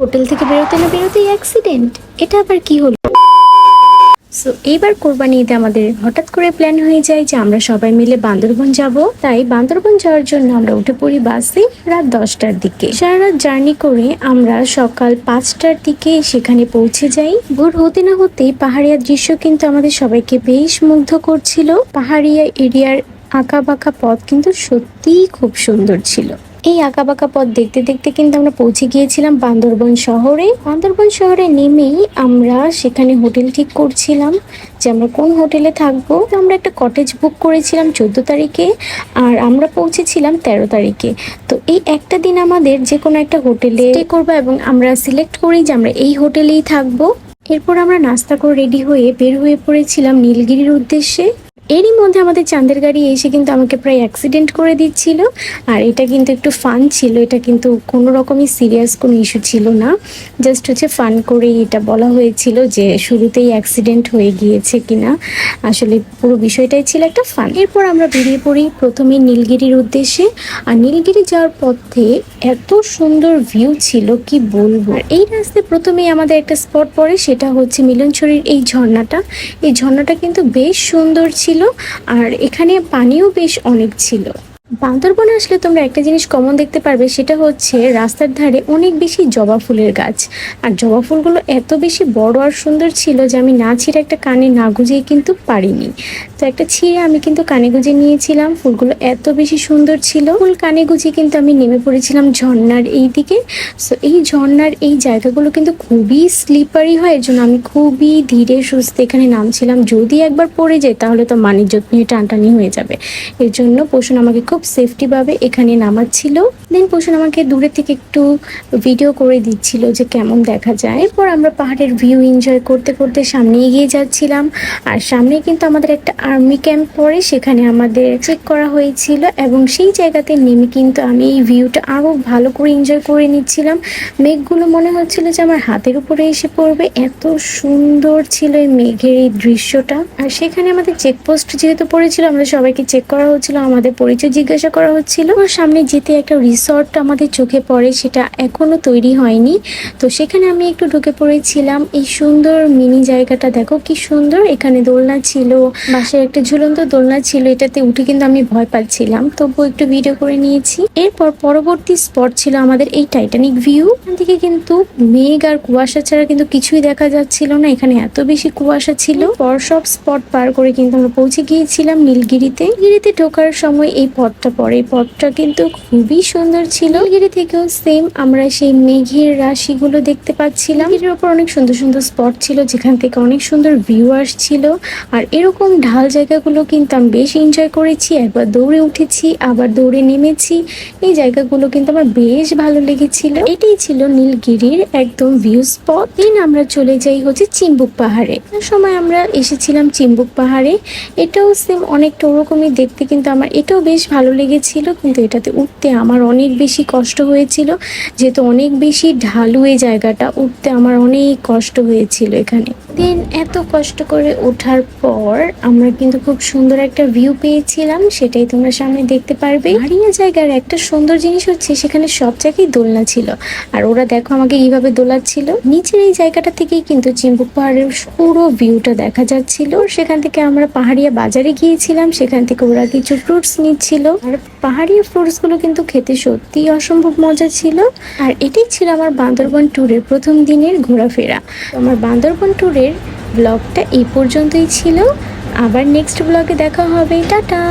Hotel থেকে বেরোতে না বেরোতেই অ্যাক্সিডেন্ট এটা আবার কি হলো? সো এইবার কোরবানি ঈদে আমাদের হঠাৎ করে প্ল্যান হয়ে যায় যে আমরা সবাই মিলে বান্দরবন যাব। তাই বান্দরবন যাওয়ার জন্য আমরা উঠে পড়ি বাসে রাত দশটার দিকে। সারা রাত জার্নি করে আমরা সকাল পাঁচটার দিকে সেখানে পৌঁছে যাই। ভোর হতে না হতেই পাহাড়িয়া দৃশ্য কিন্তু আমাদের সবাইকে বেশ মুগ্ধ করছিল। পাহাড়িয়া এরিয়ার আঁকা বাঁকা পথ কিন্তু সত্যিই খুব সুন্দর ছিল। এই আঁকাবাঁকা পথ দেখতে দেখতে কিন্তু আমরা পৌঁছে গিয়েছিলাম বান্দরবন শহরে। বান্দরবন শহরে নেমেই আমরা সেখানে হোটেল ঠিক করছিলাম যে আমরা কোন হোটেলে থাকব। আমরা একটা কটেজ বুক করেছিলাম চোদ্দ তারিখে আর আমরা পৌঁছেছিলাম তেরো তারিখে। তো এই একটা দিন আমাদের যে কোনো একটা হোটেলে স্টে করব এবং আমরা সিলেক্ট করি যে আমরা এই হোটেলেই থাকব। এরপর আমরা নাস্তা করে রেডি হয়ে বের হয়ে পড়েছিলাম নীলগিরির উদ্দেশ্যে। এরই মধ্যে আমাদের চাঁদের গাড়ি এসে কিন্তু আমাকে প্রায় অ্যাক্সিডেন্ট করে দিচ্ছিল। আর এটা কিন্তু একটু ফান ছিল, এটা কিন্তু কোনো রকমই সিরিয়াস কোনো ইস্যু ছিল না। জাস্ট হচ্ছে ফান করেই এটা বলা হয়েছিল যে শুরুতেই অ্যাক্সিডেন্ট হয়ে গিয়েছে কিনা। আসলে পুরো বিষয়টাই ছিল একটা ফান এরপর আমরা বেরিয়ে পড়ি প্রথমে নীলগিরির উদ্দেশ্যে। আর নীলগিরি যাওয়ার পথে এত সুন্দর ভিউ ছিল, কি বলব? এই রাস্তায় প্রথমেই আমাদের একটা স্পট পড়ে, সেটা হচ্ছে মিলনছড়ির এই ঝর্ণাটা। এই ঝর্ণাটা কিন্তু বেশ সুন্দর ছিল। আর এখানে পানিও বেশ অনেক ছিল। বান্দরবনে আসলে তোমরা একটা জিনিস কমন দেখতে পারবে, সেটা হচ্ছে রাস্তার ধারে অনেক বেশি জবা ফুলের গাছ। আর জবা ফুলগুলো এত বেশি বড় আর সুন্দর ছিল যে আমি না ছিঁড়ে একটা কানে না গুজিয়ে কিন্তু পারিনি। তো একটা ছিঁড়ে আমি কিন্তু কানে গুজে নিয়েছিলাম, ফুলগুলো এত বেশি সুন্দর ছিল। ফুল কানে গুজিয়ে কিন্তু আমি নেমে পড়েছিলাম ঝর্ণার এই দিকে। সো এই ঝর্ণার এই জায়গাগুলো কিন্তু খুবই স্লিপারি হয়, এর জন্য আমি খুবই ধীরে সুস্থে এখানে নামছিলাম। যদি একবার পড়ে যায় তাহলে তো মানিজ্যত নিয়ে টানটানি হয়ে যাবে। এর জন্য পোষণ আমাকে খুব সেফটিভাবে এখানে নামাচ্ছিল। দেন পোষণ আমাকে দূরে থেকে একটু ভিডিও করে দিচ্ছিল যে কেমন দেখা যায়। এরপর আমরা পাহাড়ের ভিউ এনজয় করতে করতে সামনে এগিয়ে যাচ্ছিলাম। আর সামনে কিন্তু আমাদের একটা আর্মি ক্যাম্প পরে সেখানে আমাদের চেক করা হয়েছিল এবং সেই জায়গাতে নেমে কিন্তু আমি এই ভিউটা আরও ভালো করে এনজয় করে নিচ্ছিলাম। মেঘগুলো মনে হচ্ছিল যে আমার হাতের উপরে এসে পড়বে। এত সুন্দর ছিল এই মেঘের এই দৃশ্যটা। আর সেখানে আমাদের চেকপোস্ট যেহেতু পড়েছিল, আমাদের সবাইকে চেক করা হচ্ছিল, আমাদের পরিচয় জিজ্ঞাসা করা হচ্ছিল। সামনে যেতে একটা রিসর্ট আমাদের চোখে পড়ে, সেটা এখনও তৈরি হয়নি। তো সেখানে আমি একটু ঢুকে পড়েছিলাম। এই সুন্দর মিনি জায়গাটা দেখো, কি সুন্দর। এখানে দোলনা ছিল পাশে একটা ঝুলন্ত দোলনা ছিল, এটাতে উঠে কিন্তু আমি ভয় পাচ্ছিলাম। তবুও একটু ভিডিও করে নিয়েছি। এরপর পরবর্তী স্পট ছিল আমাদের এই টাইটানিক ভিউ এখান থেকে কিন্তু মেঘ আর কুয়াশা ছাড়া কিন্তু কিছুই দেখা যাচ্ছিল না। এখানে এত বেশি কুয়াশা ছিল। পর সব স্পট পার করে কিন্তু আমরা পৌঁছে গিয়েছিলাম নীলগিরিতে। নীলগিরিতে ঢোকার সময় এই পথটা এই পথটা কিন্তু খুবই সুন্দর ছিল। নীলগিরি থেকেও সেম আমরা সেই মেঘের রাশিগুলো দেখতে পাচ্ছিলাম। নীলগিরির ওপর অনেক সুন্দর সুন্দর স্পট ছিল, যেখান থেকে অনেক সুন্দর ভিউ আসছিল। আর এরকম ঢাল জায়গাগুলো কিন্তু আমি বেশ এনজয় করেছি। একবার দৌড়ে উঠেছি, আবার দৌড়ে নেমেছি। এই জায়গাগুলো কিন্তু আমার বেশ ভালো লেগেছিল। এটাই ছিল নীলগিরির একদম ভিউ স্পট দিন আমরা চলে যাই হচ্ছে চিম্বুক পাহাড়ে। সময় আমরা এসেছিলাম চিম্বুক পাহাড়ে। এটাও সেম অনেকটা ওরকমই দেখতে, কিন্তু আমার এটাও বেশ ভালো লেগেছিল, কিন্তু এটাতে উঠতে আমার অনেক বেশি কষ্ট হয়েছিল। যেহেতু অনেক বেশি ঢালু এই জায়গাটা উঠতে আমার অনেক কষ্ট হয়েছিল এখানে। দেন এত কষ্ট করে ওঠার পর আমরা কিন্তু খুব সুন্দর একটা ভিউ পেয়েছিলাম, সেটাই তোমরা সামনে দেখতে পারবে। হারিয়া জায়গার একটা সুন্দর জিনিস হচ্ছে সেখানে সব জায়গায় দোলনা ছিল। আর ওরা দেখো আমাকে এইভাবে দোলাচ্ছিল। নিচের এই জায়গাটা থেকেই কিন্তু চিম্বুক পাহাড়ের পুরো ভিউটা দেখা যাচ্ছিল। সেখান থেকে আমরা পাহাড়িয়া বাজারে গিয়েছিলাম, সেখান থেকে ওরা কিছু ফ্রুটস নিচ্ছিল। আর পাহাড়ি ফ্রুটসগুলো কিন্তু খেতে সত্যিই অসম্ভব মজা ছিল। আর এটাই ছিল আমার বান্দরবন ট্যুরের প্রথম দিনের ঘোরাফেরা। আমার বান্দরবন ট্যুরের ব্লগটা এই পর্যন্তই ছিল। আবার নেক্সট ব্লগে দেখা হবে। টাটা!